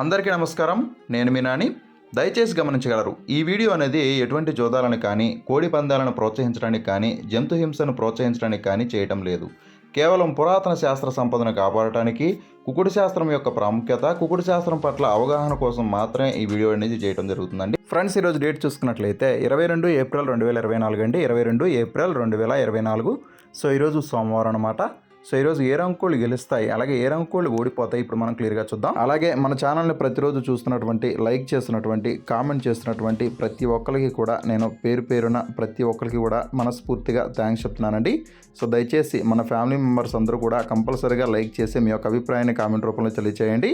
అందరికీ నమస్కారం. నేను మీ నాని. దయచేసి గమనించగలరు ఈ వీడియో అనేది ఎటువంటి జోదాలను కానీ కోడి పందాలను ప్రోత్సహించడానికి కానీ జంతు హింసను ప్రోత్సహించడానికి కానీ చేయటం లేదు. కేవలం పురాతన శాస్త్ర సంపదను కాపాడటానికి కుకుడు శాస్త్రం యొక్క ప్రాముఖ్యత కుకుడు శాస్త్రం పట్ల అవగాహన కోసం మాత్రమే ఈ వీడియో అనేది చేయడం జరుగుతుందండి. ఫ్రెండ్స్ ఈరోజు డేట్ చూసుకున్నట్లయితే ఇరవై రెండు ఏప్రిల్ రెండు వేల ఇరవై నాలుగు అండి. ఇరవై రెండు ఏప్రిల్ రెండు వేల ఇరవై నాలుగు. సో ఈరోజు సోమవారం అనమాట సో ఈరోజు ఏ రంగుకోళ్ళు గెలుస్తాయి అలాగే ఏ రంగుకోళ్ళు ఓడిపోతాయి ఇప్పుడు మనం క్లియర్గా చూద్దాం. అలాగే మన ఛానల్ని ప్రతిరోజు చూస్తున్నటువంటి లైక్ చేస్తున్నటువంటి కామెంట్ చేస్తున్నటువంటి ప్రతి ఒక్కరికి కూడా నేను పేరు పేరున ప్రతి ఒక్కరికి కూడా మనస్ఫూర్తిగా థ్యాంక్స్ చెప్తున్నానండి. సో దయచేసి మన ఫ్యామిలీ మెంబర్స్ అందరూ కూడా కంపల్సరీగా లైక్ చేసి మీ యొక్క అభిప్రాయాన్ని కామెంట్ రూపంలో తెలియచేయండి.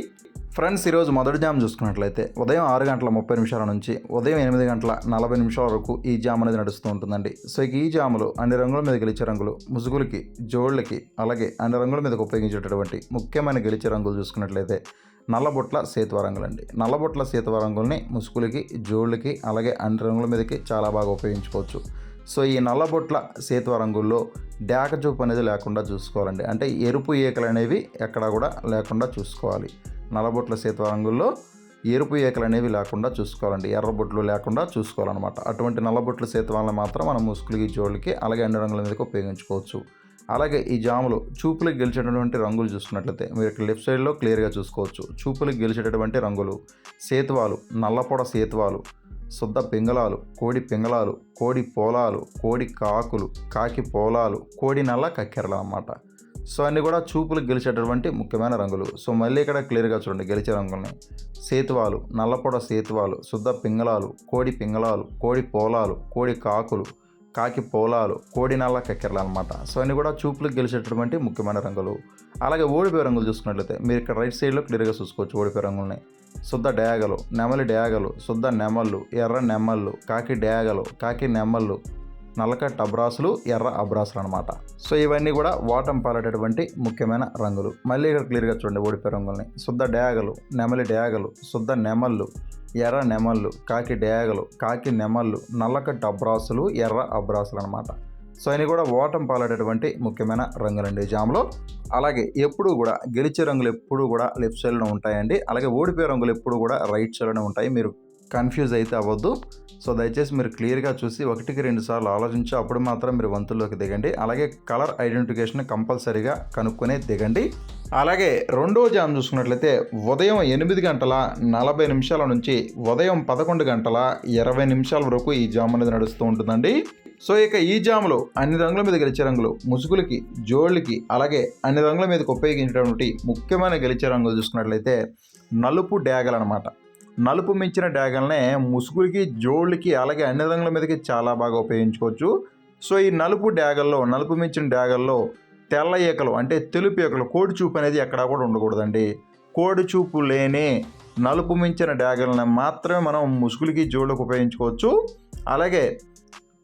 ఫ్రెండ్స్ ఈరోజు మొదటి జామ్ చూసుకున్నట్లయితే ఉదయం ఆరు గంటల ముప్పై నిమిషాల నుంచి ఉదయం ఎనిమిది గంటల నలభై నిమిషాల వరకు ఈ జామ్ అనేది నడుస్తూ ఉంటుందండి. సో ఇక ఈ జాములు అన్ని రంగుల మీద గెలిచే రంగులు ముసుగులకి జోళ్ళకి అలాగే అన్ని రంగుల మీదకి ఉపయోగించేటటువంటి ముఖ్యమైన గెలిచే రంగులు చూసుకున్నట్లయితే నల్లబొట్ల సేతువ రంగులండి. నల్లబొట్ల సేతువ రంగుల్ని ముసుగులకి జోళ్ళకి అలాగే అన్ని రంగుల మీదకి చాలా బాగా ఉపయోగించుకోవచ్చు. సో ఈ నల్లబొట్ల సేతువ రంగుల్లో డేక చూపు అనేది లేకుండా చూసుకోవాలండి. అంటే ఎరుపు ఈకలు అనేవి ఎక్కడా కూడా లేకుండా చూసుకోవాలి. నల్లబొట్ల సేతువ రంగుల్లో ఎరుపు ఏకలు అనేవి లేకుండా చూసుకోవాలండి. ఎర్రబొట్లు లేకుండా చూసుకోవాలన్నమాట. అటువంటి నల్లబొట్ల సేతువాలను మాత్రం మనం ముసుగులకి జోళ్ళకి అలాగే అన్ని రంగుల మీదకి ఉపయోగించుకోవచ్చు. అలాగే ఈ జాములు చూపులకు గెలిచేటటువంటి రంగులు చూసుకున్నట్లయితే మీరు ఇక్కడ లెఫ్ట్ సైడ్లో క్లియర్గా చూసుకోవచ్చు. చూపులకు గెలిచేటటువంటి రంగులు సేతువాలు నల్లపొడ సేతువాలు శుద్ధ పింగళాలు కోడి పింగళాలు కోడి పోలాలు కోడి కాకులు కాకి పోలాలు కోడి నల్ల కక్కెరలు అన్నమాట. సో అన్నీ కూడా చూపులు గెలిచేటటువంటి ముఖ్యమైన రంగులు. సో మళ్ళీ ఇక్కడ క్లియర్గా చూడండి గెలిచే రంగుల్ని. సేతువాలు నల్లపొడ సేతువాలు శుద్ధ పింగళాలు కోడి పింగళాలు కోడి పోలాలు కోడి కాకులు కాకి పోలాలు కోడి నల్ల కక్కెరలు అనమాట సో అన్నీ కూడా చూపులకు గెలిచేటటువంటి ముఖ్యమైన రంగులు. అలాగే ఓడిపోయే రంగులు చూసుకున్నట్లయితే మీరు ఇక్కడ రైట్ సైడ్లో క్లియర్గా చూసుకోవచ్చు ఓడిపోయే రంగులని. శుద్ధ డయాగలు నెమలి డయాగలు శుద్ధ నెమళ్ళు ఎర్ర నెమళ్ళు కాకి డయాగలు కాకి నెమళ్ళు నల్లకట్ అబ్రాసులు ఎర్ర అబ్రాసులు అనమాట సో ఇవన్నీ కూడా వాటం పాలేటటువంటి ముఖ్యమైన రంగులు. మళ్ళీ ఇక్కడ క్లియర్గా చూడండి ఓడిపోయే రంగుల్ని. శుద్ధ డయాగలు నెమలి డయాగలు శుద్ధ నెమళ్ళు ఎర్ర నెమళ్ళు కాకి డయాగలు కాకి నెమళ్ళు నల్లక అబ్రాసులు ఎర్ర అబ్రాసులు అనమాట సో ఇవి కూడా ఓటం పాలేటటువంటి ముఖ్యమైన రంగులండి జామ్లో. అలాగే ఎప్పుడు కూడా గెలిచే రంగులు ఎప్పుడు కూడా లెఫ్ట్ సైడ్లో ఉంటాయండి. అలాగే ఓడిపోయే రంగులు ఎప్పుడు కూడా రైట్ సైడ్లోనే ఉంటాయి. మీరు కన్ఫ్యూజ్ అయితే అవ్వద్దు. సో దయచేసి మీరు క్లియర్గా చూసి ఒకటికి రెండు సార్లు ఆలోచించి అప్పుడు మాత్రం మీరు వంతుల్లోకి దిగండి. అలాగే కలర్ ఐడెంటిఫికేషన్ కంపల్సరీగా కనుక్కునే దిగండి. అలాగే రెండో జామ్ చూసుకున్నట్లయితే ఉదయం ఎనిమిది గంటల నలభై నిమిషాల నుంచి ఉదయం పదకొండు గంటల ఇరవై నిమిషాల వరకు ఈ జామ్ అనేది నడుస్తూ ఉంటుందండి. సో ఇక ఈ జాములో అన్ని రంగుల మీద గెలిచే రంగులు ముసుగులకి జోళ్ళకి అలాగే అన్ని రంగుల మీదకి ఉపయోగించినటువంటి ముఖ్యమైన గెలిచే రంగులు చూసుకున్నట్లయితే నలుపు డ్యాగలు అనమాట నలుపు మించిన డ్యాగల్నే ముసుగులకి జోళ్ళకి అలాగే అన్ని రంగుల మీదకి చాలా బాగా ఉపయోగించుకోవచ్చు. సో ఈ నలుపు డ్యాగల్లో నలుపు మించిన డ్యాగల్లో తెల్ల ఈకలు అంటే తెలుపు ఈకలు కోడి చూపు అనేది ఎక్కడా కూడా ఉండకూడదండి. కోడి చూపు లేని నలుపు మించిన డ్యాగల్ని మాత్రమే మనం ముసుగులకి జోళ్ళకి ఉపయోగించుకోవచ్చు. అలాగే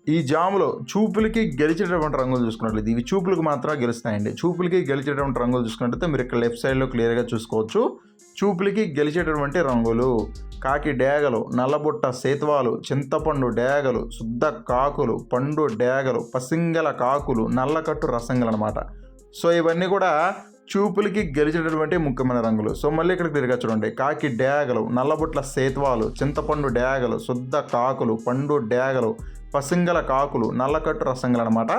ఈ జాములో చూపులకి గెలిచేటటువంటి రంగులు చూసుకున్నట్లయితే ఇవి చూపులకు మాత్రమే గెలుస్తాయండి. చూపులకి గెలిచేటటువంటి రంగులు చూసుకున్నట్లయితే మీరు ఇక్కడ లెఫ్ట్ సైడ్లో క్లియర్గా చూసుకోవచ్చు. చూపులకి గెలిచేటటువంటి రంగులు కాకి డేగలు నల్లబుట్ట సేతువాలు చింతపండు డేగలు శుద్ధ కాకులు పండు డేగలు పసింగల కాకులు నల్లకట్టు రసంగలు అనమాట సో ఇవన్నీ కూడా చూపులకి గెలిచేటటువంటి ముఖ్యమైన రంగులు. సో మళ్ళీ ఇక్కడ తిరిగా చూడండి. కాకి డేగలు నల్లబుట్ల సేతువాలు చింతపండు డేగలు శుద్ధ కాకులు పండు డేగలు పసింగల కాకులు నల్లకట్టు రసంగలు అనమాట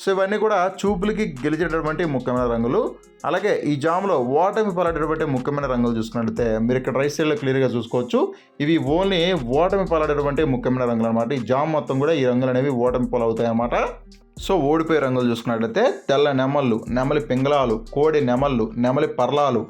సో ఇవన్నీ కూడా చూపులకి గెలిచేటటువంటి ముఖ్యమైన రంగులు. అలాగే ఈ జామ్లో ఓటమి పాలడేటువంటి ముఖ్యమైన రంగులు చూసుకున్నట్లయితే మీరు ఇక్కడ రైట్ సైడ్లో క్లియర్గా చూసుకోవచ్చు. ఇవి ఓన్లీ ఓటమి పాలడేటువంటి ముఖ్యమైన రంగులు అనమాట ఈ జామ్ మొత్తం కూడా ఈ రంగులు అనేవి ఓటమి పాలవుతాయి అన్నమాట. సో ఓడిపోయే రంగులు చూసుకున్నట్లయితే తెల్ల నెమళ్ళు నెమలి పింగళాలు కోడి నెమళ్ళు నెమలి పర్లాలు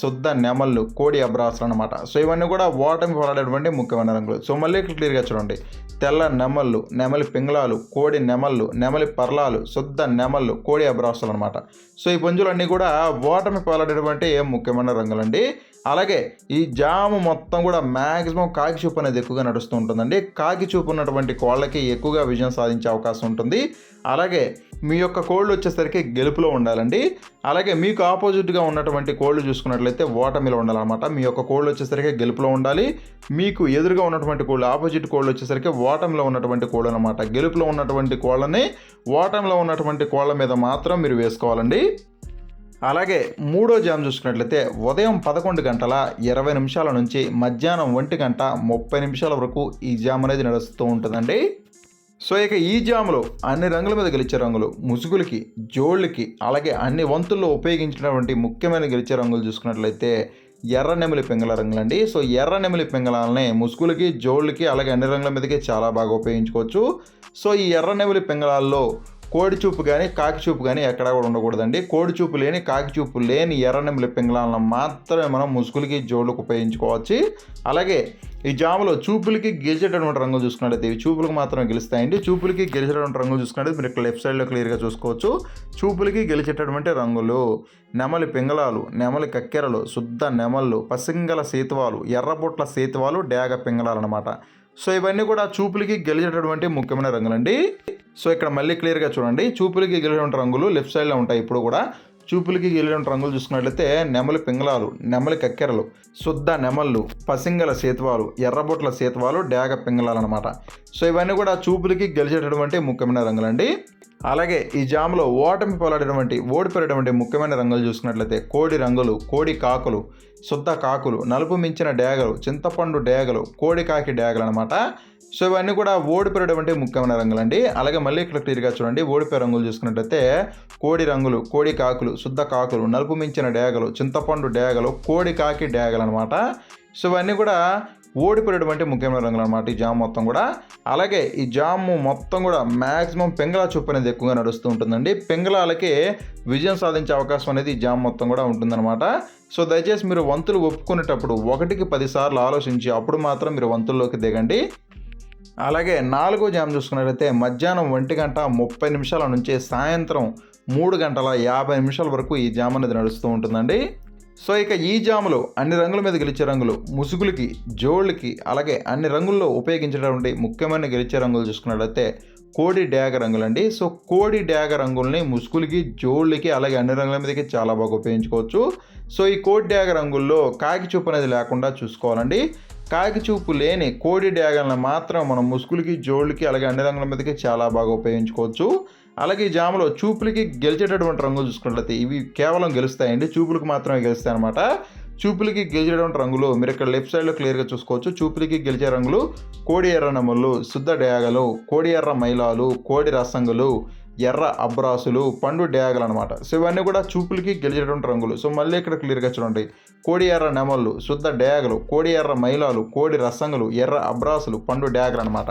శుద్ధ నెమళ్ళు కోడి అబ్రాసులు అనమాట సో ఇవన్నీ కూడా ఓటమి పోరాడేటువంటి ముఖ్యమైన రంగులు. సో మళ్ళీ క్లియర్గా చూడండి. తెల్ల నెమళ్ళు నెమలి పింగళాలు కోడి నెమళ్ళు నెమలి పర్లాలు శుద్ధ నెమళ్ళు కోడి అబ్రాసులు అనమాట సో ఈ పుంజులన్నీ కూడా ఓటమి పోరాడేటువంటి ముఖ్యమైన రంగులండి. అలాగే ఈ జాము మొత్తం కూడా మ్యాక్సిమం కాకి చూపు అనేది ఎక్కువగా నడుస్తూ ఉంటుందండి. కాకి చూపు ఉన్నటువంటి కోళ్ళకి ఎక్కువగా విజయం సాధించే అవకాశం ఉంటుంది. అలాగే మీ యొక్క కోళ్ళు వచ్చేసరికి గెలుపులో ఉండాలండి. అలాగే మీకు ఆపోజిట్గా ఉన్నటువంటి కోళ్ళు చూసుకున్నట్లయితే ఓటమిలో ఉండాలన్నమాట. మీ యొక్క కోళ్ళు వచ్చేసరికి గెలుపులో ఉండాలి. మీకు ఎదురుగా ఉన్నటువంటి కోళ్ళు ఆపోజిట్ కోళ్ళు వచ్చేసరికి ఓటమిలో ఉన్నటువంటి కోళ్ళు అనమాట గెలుపులో ఉన్నటువంటి కోళ్ళని ఓటమిలో ఉన్నటువంటి కోళ్ళ మీద మాత్రం మీరు వేసుకోవాలండి. అలాగే మూడో జామ్ చూసుకున్నట్లయితే ఉదయం పదకొండు గంటల ఇరవై నిమిషాల నుంచి మధ్యాహ్నం ఒంటి గంట ముప్పై నిమిషాల వరకు ఈ జామ్ అనేది నడుస్తూ ఉంటుందండి. సో ఇక ఈ జాములో అన్ని రంగుల మీద గెలిచే రంగులు ముసుగులకి జోళ్ళకి అలాగే అన్ని వంతుల్లో ఉపయోగించినటువంటి ముఖ్యమైన గెలిచే రంగులు చూసుకున్నట్లయితే ఎర్ర నెమిలి పింగళ రంగులండి. సో ఎర్ర నెమిలి పింగళాలని ముసుగులకి జోళ్ళకి అలాగే అన్ని రంగుల మీదకి చాలా బాగా ఉపయోగించుకోవచ్చు. సో ఈ ఎర్ర నెమిలి పింగళాల్లో కోడి చూపు కానీ కాకి చూపు కానీ ఎక్కడా కూడా ఉండకూడదండి. కోడి చూపు లేని కాకి చూపు లేని ఎర్ర నెమిలి పింగళాలను మాత్రమే మనం ముసుగులకి జోళ్ళకు ఉపయోగించుకోవచ్చు. అలాగే ఈ జాములో చూపులకి గెలిచేటటువంటి రంగులు చూసుకున్నట్లయితే ఇవి చూపులకు మాత్రమే గెలుస్తాయండి. చూపులకి గెలిచేటటువంటి రంగులు చూసుకున్నట్లయితే మీరు ఇక్కడ లెఫ్ట్ సైడ్లో క్లియర్గా చూసుకోవచ్చు. చూపులకి గెలిచేటటువంటి రంగులు నెమలి పింగళాలు నెమలి కక్కెరలు శుద్ధ నెమళ్ళు పసింగల సేతువాలు ఎర్రబొట్ల సేతువాలు డేగ పింగళాలు అనమాట సో ఇవన్నీ కూడా చూపులకి గెలిచేటటువంటి ముఖ్యమైన రంగులండి. సో ఇక్కడ మళ్ళీ క్లియర్గా చూడండి. చూపులకి గెలిచేటువంటి రంగులు లెఫ్ట్ సైడ్లో ఉంటాయి ఇప్పుడు కూడా. చూపులకి గెలిచేటువంటి రంగులు చూసుకున్నట్లయితే నెమలి పింగళాలు నెమలి కక్కెరలు శుద్ధ నెమళ్ళు పసింగల సేతువాలు ఎర్రబొట్ల సేతువాలు డేగ పింగళాలు అనమాట సో ఇవన్నీ కూడా చూపులకి గెలిచేటటువంటి ముఖ్యమైన రంగులండి. అలాగే ఈ జామ్లో ఓటమి పోలాడినటువంటి ఓడిపోయేటువంటి ముఖ్యమైన రంగులు చూసుకున్నట్లయితే కోడి రంగులు కోడి కాకులు శుద్ధ కాకులు నలుపు మించిన డేగలు చింతపండు డేగలు కోడి కాకి డేగలు అనమాట సో ఇవన్నీ కూడా ఓడిపోయేటువంటి ముఖ్యమైన రంగులండి. అలాగే మళ్ళీ ఇక్కడ క్లియర్గా చూడండి. ఓడిపోయే రంగులు చూసుకున్నట్లయితే కోడి రంగులు కోడి కాకులు శుద్ధ కాకులు నలుపు మించిన డేగలు చింతపండు డేగలు కోడి కాకి డేగలు అనమాట సో ఇవన్నీ కూడా ఓడిపోయేటువంటి ముఖ్యమైన రంగులు అనమాట ఈ జామ్ మొత్తం కూడా. అలాగే ఈ జాము మొత్తం కూడా మ్యాక్సిమం పెంగళా చూపు అనేది ఎక్కువగా నడుస్తూ ఉంటుందండి. పెంగళాలకి విజయం సాధించే అవకాశం అనేది ఈ జామ్ మొత్తం కూడా ఉంటుందన్నమాట. సో దయచేసి మీరు వంతులు ఒప్పుకునేటప్పుడు ఒకటికి పదిసార్లు ఆలోచించి అప్పుడు మాత్రం మీరు వంతుల్లోకి దిగండి. అలాగే నాలుగో జామ్ చూసుకున్నట్లయితే మధ్యాహ్నం ఒంటి గంట ముప్పై నిమిషాల నుంచి సాయంత్రం మూడు గంటల యాభై నిమిషాల వరకు ఈ జామ్ అనేది నడుస్తూ ఉంటుందండి. సో ఇక ఈ జాములు అన్ని రంగుల మీద గెలిచే రంగులు ముసుగులకి జోళ్ళకి అలాగే అన్ని రంగుల్లో ఉపయోగించేటటువంటి ముఖ్యమైన గెలిచే రంగులు చూసుకున్నట్లయితే కోడి డ్యాగ రంగులండి. సో కోడి డ్యాగ రంగుల్ని ముసుగులకి జోళ్ళకి అలాగే అన్ని రంగుల మీదకి చాలా బాగా ఉపయోగించుకోవచ్చు. సో ఈ కోడి డ్యాగ రంగుల్లో కాకి చూపు అనేది లేకుండా చూసుకోవాలండి. కాకి చూపు లేని కోడి డ్యాగలను మాత్రం మనం ముసుగులకి జోళ్ళకి అలాగే అన్ని రంగుల మీదకి చాలా బాగా ఉపయోగించుకోవచ్చు. అలాగే ఈ జామలో చూపులకి గెలిచేటటువంటి రంగు చూసుకున్నట్లయితే ఇవి కేవలం గెలుస్తాయండి. చూపులకు మాత్రమే గెలుస్తాయి అనమాట చూపులకి గెలిచేటువంటి రంగులు మీరు ఇక్కడ లెఫ్ట్ సైడ్లో క్లియర్గా చూసుకోవచ్చు. చూపులకి గెలిచే రంగులు కోడి ఎర్ర నమ్మలు శుద్ధ డయాగలు కోడి ఎర్ర మైలాలు కోడి రసంగులు ఎర్ర అబ్రాసులు పండు డేగలు అనమాట సో ఇవన్నీ కూడా చూపులకి గెలిచేటువంటి రంగులు. సో మళ్ళీ ఇక్కడ క్లియర్గా చూడండి. కోడి ఎర్ర నెమళ్ళు శుద్ధ డేగలు కోడి ఎర్ర మైలాలు కోడి రసంగులు ఎర్ర అబ్రాసులు పండు డేగలు అనమాట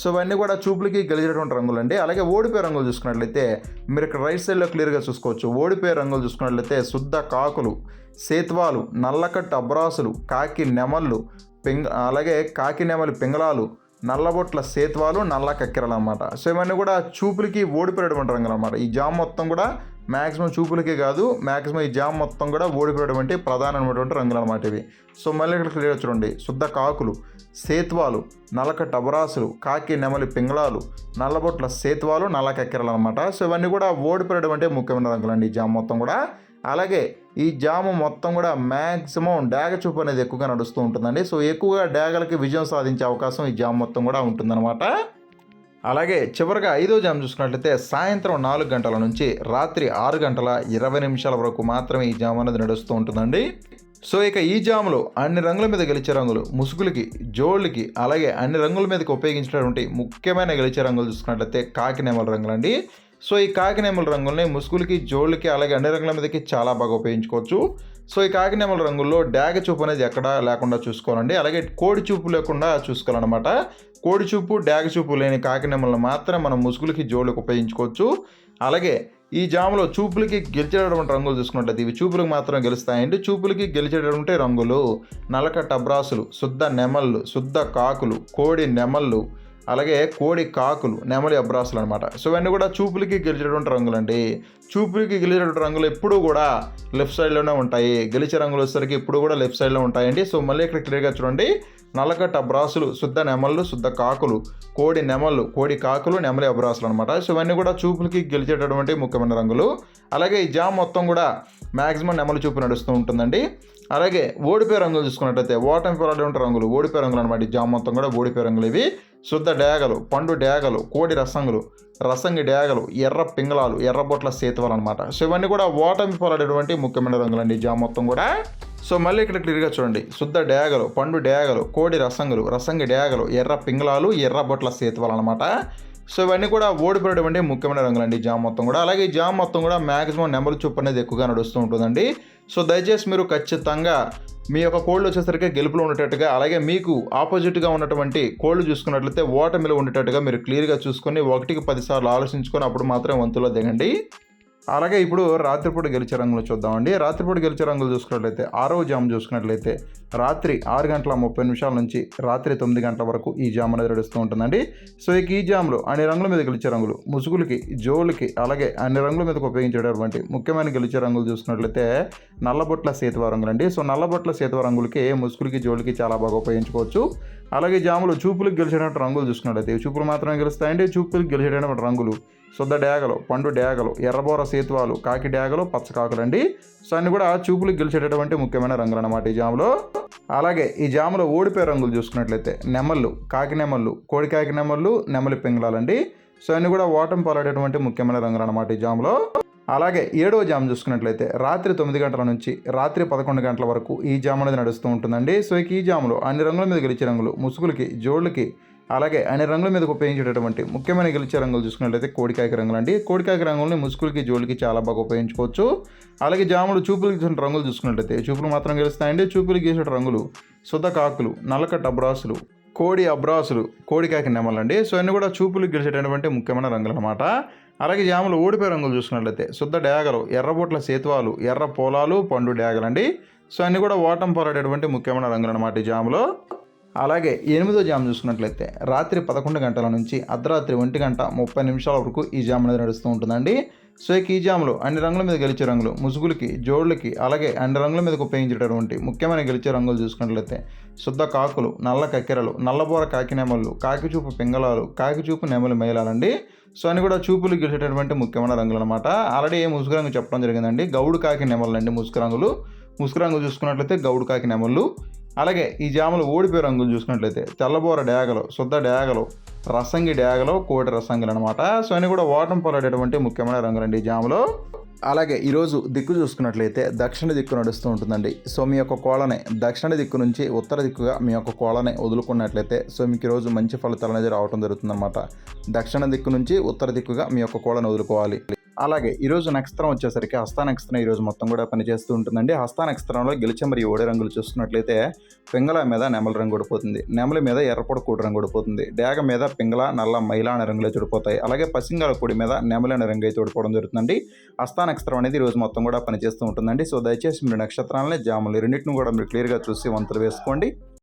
సో ఇవన్నీ కూడా చూపులకి గెలిచేటువంటి రంగులు అండి అలాగే ఓడిపోయే రంగులు చూసుకున్నట్లయితే మీరు ఇక్కడ రైట్ సైడ్లో క్లియర్గా చూసుకోవచ్చు. ఓడిపోయే రంగులు చూసుకున్నట్లయితే శుద్ధ కాకులు సేత్వాలు నల్లకట్టు అబ్రాసులు కాకి నెమళ్ళు పింగ అలాగే కాకి నెమలి పింగళాలు నల్లబొట్ల సేత్వాలు నల్ల కక్కెరలు అనమాట సో ఇవన్నీ కూడా చూపులకి ఓడిపోయేటువంటి రంగులు అనమాట ఈ జామ్ మొత్తం కూడా మ్యాక్సిమం చూపులకే కాదు మ్యాక్సిమం ఈ జామ్ మొత్తం కూడా ఓడిపోయేటువంటి ప్రధానమైనటువంటి రంగులు అనమాట ఇవి. సో మళ్ళీ ఇక్కడ క్లియర్ చూడండి. శుద్ధ కాకులు సేత్వాలు నలక టబరాసులు కాకి నెమలి పింగళాలు నల్లబొట్ల సేత్వాలు నల్ల కక్కెరలు అనమాట సో ఇవన్నీ కూడా ఓడిపోయేటువంటి ముఖ్యమైన రంగులు అండి ఈ జామ్ మొత్తం కూడా. అలాగే ఈ జాము మొత్తం కూడా మ్యాక్సిమం డేగ చూపు అనేది ఎక్కువగా నడుస్తూ ఉంటుందండి. సో ఎక్కువగా డాగలకి విజయం సాధించే అవకాశం ఈ జామ్ మొత్తం కూడా ఉంటుందన్నమాట. అలాగే చివరిగా ఐదో జామ్ చూసుకున్నట్లయితే సాయంత్రం నాలుగు గంటల నుంచి రాత్రి ఆరు గంటల ఇరవై నిమిషాల వరకు మాత్రమే ఈ జామ్ అనేది నడుస్తూ ఉంటుందండి. సో ఇక ఈ జాములు అన్ని రంగుల మీద గెలిచే రంగులు ముసుగులకి జోళ్ళకి అలాగే అన్ని రంగుల మీదకి ఉపయోగించినటువంటి ముఖ్యమైన గెలిచే రంగులు చూసుకున్నట్లయితే కాకినేమల రంగులండి. సో ఈ కాకినేముల రంగుల్ని ముసుగులకి జోళ్ళకి అలాగే అన్ని రంగుల మీదకి చాలా బాగా ఉపయోగించుకోవచ్చు. సో ఈ కాకినేముల రంగుల్లో డాగ చూపు అనేది ఎక్కడా లేకుండా చూసుకోవాలండి. అలాగే కోడి చూపు లేకుండా చూసుకోవాలన్నమాట. కోడి చూపు డాగ చూపు లేని కాకినేములను మాత్రం మనం ముసుగులకి జోళ్ళకి ఉపయోగించుకోవచ్చు. అలాగే ఈ జాములో చూపులకి గెలిచేటటువంటి రంగులు చూసుకున్నట్లయితే ఇవి చూపులకు మాత్రం గెలుస్తాయండి. చూపులకి గెలిచేటటువంటి రంగులు నలక టబ్రాసులు శుద్ధ నెమళ్ళు శుద్ధ కాకులు కోడి నెమళ్ళు అలాగే కోడి కాకులు నెమలి అబ్రాసులు అనమాట సో ఇవన్నీ కూడా చూపులకి గెలిచేటువంటి రంగులండి. చూపులకి గెలిచేటువంటి రంగులు ఎప్పుడూ కూడా లెఫ్ట్ సైడ్లోనే ఉంటాయి. గెలిచే రంగులు వచ్చేసరికి ఎప్పుడు కూడా లెఫ్ట్ సైడ్లో ఉంటాయండి. సో మళ్ళీ ఇక్కడ క్లియర్గా చూడండి. నల్లకట్ట అబ్రాసులు శుద్ధ నెమళ్ళు శుద్ధ కాకులు కోడి నెమళ్ళు కోడి కాకులు నెమలి అబ్రాసులు అనమాట సో ఇవన్నీ కూడా చూపులకి గెలిచేటటువంటి ముఖ్యమైన రంగులు. అలాగే ఈ జామ్ మొత్తం కూడా మ్యాక్సిమం నెమలి చూపు నడుస్తూ ఉంటుందండి. అలాగే ఓడిపోయే రంగులు చూసుకున్నట్టయితే ఓటమి పోరాడే రంగులు ఓడిపోయే రంగులు అనమాట ఈ జామ్ మొత్తం కూడా ఓడిపోయే రంగులు ఇవి. శుద్ధ డేగలు పండు డేగలు కోడి రసంగులు రసంగి డేగలు ఎర్ర పింగళాలు ఎర్రబొట్ల సేతువాలు అనమాట సో ఇవన్నీ కూడా ఓటమి పోరాడేటువంటి ముఖ్యమైన రంగులండి జామ మొత్తం కూడా. సో మళ్ళీ ఇక్కడ క్లియర్గా చూడండి. శుద్ధ డేగలు పండు డేగలు కోడి రసంగులు రసంగి డేగలు ఎర్ర పింగళాలు ఎర్రబొట్ల సేతువాలు అనమాట సో ఇవన్నీ కూడా ఓడిపోయేటువంటి ముఖ్యమైన రంగులండి జామ్ మొత్తం కూడా. అలాగే జామ్ మొత్తం కూడా మ్యాక్సిమం నెంబర్ చూపు అనేది ఎక్కువగా నడుస్తూ ఉంటుందండి. సో దయచేసి మీరు ఖచ్చితంగా మీ యొక్క కోళ్ళు వచ్చేసరికి గెలుపులో ఉండేటట్టుగా అలాగే మీకు ఆపోజిట్గా ఉన్నటువంటి కోళ్ళు చూసుకున్నట్లయితే ఓటమిలో ఉండేటట్టుగా మీరు క్లియర్గా చూసుకొని ఒకటికి పదిసార్లు ఆలోచించుకొని అప్పుడు మాత్రమే వంతులో దిగండి. అలాగే ఇప్పుడు రాత్రిపూట గెలిచే రంగులు చూద్దామండి. రాత్రిపూట గెలిచే రంగులు చూసుకున్నట్లయితే ఆరో జామ్ చూసుకున్నట్లయితే రాత్రి ఆరు గంటల ముప్పై నిమిషాల నుంచి రాత్రి తొమ్మిది గంటల వరకు ఈ జామ్ అనేది నడుస్తూ ఉంటుందండి. సో ఇక ఈ జామ్లో అన్ని రంగుల మీద గెలిచే రంగులు ముసుగులకి జోలుకి అలాగే అన్ని రంగుల మీదకి ఉపయోగించేటటువంటి ముఖ్యమైన గెలిచే రంగులు చూసుకున్నట్లయితే నల్లబొట్ల సేతువ రంగులు అండి సో నల్లబొట్ల సేతువ రంగులకి ముసుగులకి జోలుకి చాలా బాగా ఉపయోగించుకోవచ్చు. అలాగే జాములు చూపులకు గెలిచేటటువంటి రంగులు చూసుకున్నట్లయితే చూపులు మాత్రమే గెలుస్తాయండి. చూపులకు గెలిచేటటువంటి రంగులు శుద్ధ డేగలు పండు డేగలు ఎర్రబోర సేతువాలు కాకి డేగలు పచ్చకాకులు అండి. సో అన్ని కూడా చూపులు గెలిచేటటువంటి ముఖ్యమైన రంగులు అన్నమాట ఈ జాములో. అలాగే ఈ జాములో ఓడిపోయే రంగులు చూసుకున్నట్లయితే నెమళ్ళు కాకి నెమళ్ళు కోడికాకి నెమళ్ళు నెమలి పింగళాలండి సో అన్ని కూడా ఓటమి పాలడేటువంటి ముఖ్యమైన రంగులు అన్నమాట ఈ జాములో. అలాగే ఏడవ జామ్ చూసుకున్నట్లయితే రాత్రి తొమ్మిది గంటల నుంచి రాత్రి పదకొండు గంటల వరకు ఈ జామ్ అనేది నడుస్తూ ఉంటుందండి. సో ఈ జాములో అన్ని రంగుల మీద గెలిచే రంగులు ముసుగులకి జోళ్ళకి అలాగే అన్ని రంగుల మీద ఉపయోగించేటటువంటి ముఖ్యమైన గెలిచే రంగులు చూసుకున్నట్లయితే కోడికాయకి రంగులు అండి. కోడికాయకి రంగుల్ని ముసుగులకి జోలికి చాలా బాగా ఉపయోగించుకోవచ్చు. అలాగే జాములు చూపులు గీసిన రంగులు చూసుకున్నట్లయితే చూపులు మాత్రం గెలుస్తాయండి. చూపులు గీసిన రంగులు సుధకాకులు కాకులు నల్లకట్ట అబ్రాసులు కోడి అబ్రాసులు కోడికాకి నెమలండి సో అన్నీ కూడా చూపులు గెలిచేటటువంటి ముఖ్యమైన రంగులు అనమాట అలాగే జాములు ఓడిపోయే రంగులు చూసుకున్నట్లయితే శుద్ధ డేగలు ఎర్రబొట్ల సేతువాలు ఎర్ర పొలాలు పండు డేగలండి సో అన్నీ కూడా ఓటం పోరాడేటువంటి ముఖ్యమైన రంగులు అనమాట ఈ జాములో. అలాగే ఎనిమిదో జామ్ చూసుకున్నట్లయితే రాత్రి పదకొండు గంటల నుంచి అర్ధరాత్రి ఒంటి గంట ముప్పై నిమిషాల వరకు ఈ జామ్ అనేది నడుస్తూ ఉంటుందండి. సో ఈ జాములు అన్ని రంగుల మీద గెలిచే రంగులు ముసుగులకి జోళ్ళకి అలాగే అన్ని రంగుల మీదకు ఉపయోగించేటటువంటి ముఖ్యమైన గెలిచే రంగులు చూసుకున్నట్లయితే శుద్ధ కాకులు నల్ల కక్కెరలు నల్లబోర కాకి నెమలు కాకిచూపు పింగళాలు కాకిచూపు నెమలు మేళాలండి. సో అని కూడా చూపులు గెలిచేటటువంటి ముఖ్యమైన రంగులు అనమాట ఆల్రెడీ ముసుగు రంగు చెప్పడం జరిగిందండి. గౌడు కాకి నెమలండి ముసుగు రంగులు. ముసుగు రంగు చూసుకున్నట్లయితే గౌడు కాకి నెమళ్ళు. అలాగే ఈ జామలు ఓడిపోయే రంగులు చూసుకున్నట్లయితే తెల్లబోర డేగలు శుద్ధ డేగలు రసంగి డేగలు కోటి రసంగులు అనమాట సో అన్ని కూడా ఓటం పొలడేటువంటి ముఖ్యమైన రంగులండి ఈ జాములో. అలాగే ఈరోజు దిక్కు చూసుకున్నట్లయితే దక్షిణ దిక్కు నడుస్తూ ఉంటుందండి. సో మీ యొక్క కోళ్ళని దక్షిణ దిక్కు నుంచి ఉత్తర దిక్కుగా మీ యొక్క కోళ్ళని వదులుకున్నట్లయితే సో మీకు ఈరోజు మంచి ఫలితాలు అనేది రావడం జరుగుతుందన్నమాట. దక్షిణ దిక్కు నుంచి ఉత్తర దిక్కుగా మీ యొక్క కోళ్ళని వదులుకోవాలి. అలాగే ఈరోజు నక్షత్రం వచ్చేసరికి హస్త నక్షత్రం ఈరోజు మొత్తం కూడా పనిచేస్తూ ఉంటుందండి. హస్త నక్షత్రంలో గెలిచే మరియు ఓడే రంగులు చూసుకున్నట్లయితే పింగళ మీద నెమల రంగు ఓడిపోతుంది నెమలి మీద ఎర్రపొడ కూడి రంగు ఓడిపోతుంది డేగ మీద పింగళ నల్ల మైలాన రంగులే చూడిపోతాయి. చెడిపోతాయి అలాగే పసింగాల కూడి మీద నెమలైన రంగు అయితే ఓడిపోవడం జరుగుతుందండి. హస్త నక్షత్రం అనేది ఈరోజు మొత్తం కూడా పనిచేస్తూ ఉంటుందండి. సో దయచేసి మీరు నక్షత్రాలని జాములు రెండింటిని కూడా మీరు క్లియర్గా చూసి వంతులు వేసుకోండి.